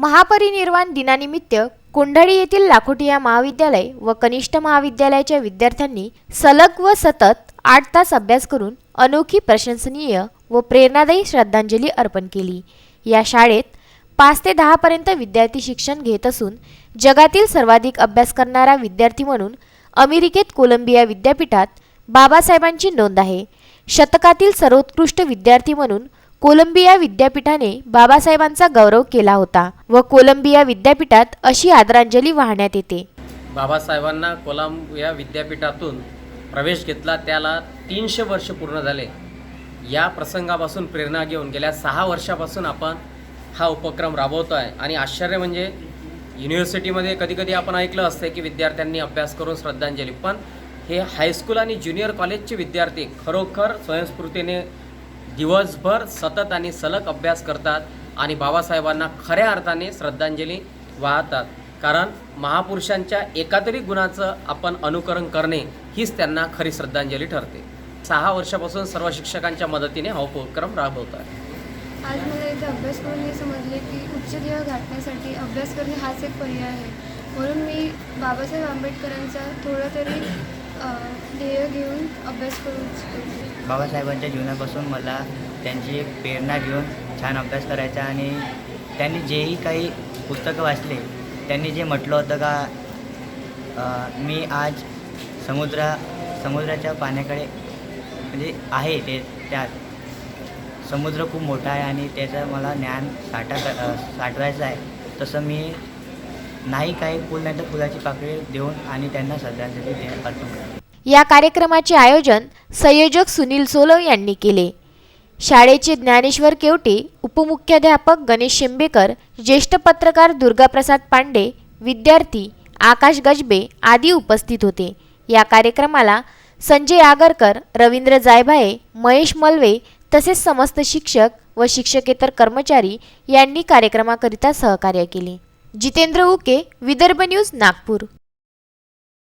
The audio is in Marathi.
महापरिनिर्वाण दिनानिमित्त कोंढाळी येथील लाखोटिया महाविद्यालय व कनिष्ठ महाविद्यालयाच्या विद्यार्थ्यांनी सलग व सतत आठ तास अभ्यास करून अनोखी प्रशंसनीय व प्रेरणादायी श्रद्धांजली अर्पण केली. या शाळेत पाच ते दहापर्यंत विद्यार्थी शिक्षण घेत असून जगातील सर्वाधिक अभ्यास करणारा विद्यार्थी म्हणून अमेरिकेत कोलंबिया विद्यापीठात बाबासाहेबांची नोंद आहे. शतकातील सर्वोत्कृष्ट विद्यार्थी म्हणून कोलंबिया विद्यापीठाने बाबासाहेबांचा गौरव केला होता व कोलंबिया विद्यापीठात अशी आदरांजली वाहण्यात येते. बाबासाहेबांना कोलंबिया विद्यापीठातून प्रवेश घेतला त्याला तीनशे वर्ष पूर्ण झाले. या प्रसंगापासून प्रेरणा घेऊन गेल्या सहा वर्षापासून आपण हा उपक्रम राबवतो आहे आणि आश्चर्य म्हणजे युनिव्हर्सिटीमध्ये कधीकधी आपण ऐकलं असतं की विद्यार्थ्यांनी अभ्यास करून श्रद्धांजली पण हे हायस्कूल आणि ज्युनियर कॉलेजचे विद्यार्थी खरोखर स्वयंस्फूर्तीने दिवसभर सतत आणि सलग अभ्यास करतात आणि बाबासाहेबांना खऱ्या अर्थाने श्रद्धांजली वाहतात. कारण महापुरुषांच्या एकातरी गुणाचं आपण अनुकरण करणे हीच त्यांना खरी श्रद्धांजली ठरते. सहा वर्षापासून सर्व शिक्षकांच्या मदतीने हा उपक्रम राबवत आहे आज मला इथे अभ्यास करून हे समजले की उच्च ध्येय गाठण्यासाठी अभ्यास करणे हाच एक पर्याय आहे. म्हणून मी बाबासाहेब आंबेडकरांचा थोडं तरी ध्येय घेऊन अभ्यास करू बाबासाहेबांच्या जीवनापासून मला त्यांची एक प्रेरणा घेऊन छान अभ्यास करायचा आणि त्यांनी जेही काही पुस्तकं वाचले त्यांनी जे म्हटलं होतं का मी आज समुद्रा समुद्राच्या पाण्याकडे म्हणजे आहे ते त्यात. समुद्र खूप मोठा आहे आणि त्याचं मला ज्ञान साठा क- साठवायचं आहे. तसं मी नाही काही फुल नाही तर फुलाची पाकळी देऊन आणि त्यांना श्रद्धांजली दे अर्पण या कार्यक्रमाचे आयोजन संयोजक सुनील सोलव यांनी केले. शाळेचे ज्ञानेश्वर केवटे उपमुख्याध्यापक गणेश शेंबेकर ज्येष्ठ पत्रकार दुर्गाप्रसाद पांडे विद्यार्थी आकाश गजबे आदी उपस्थित होते. या कार्यक्रमाला संजय आगरकर रवींद्र जायभाये महेश मलवे तसेच समस्त शिक्षक व शिक्षकेतर कर्मचारी यांनी कार्यक्रमाकरिता सहकार्य केले. जितेंद्र उके विदर्भ न्यूज नागपूर.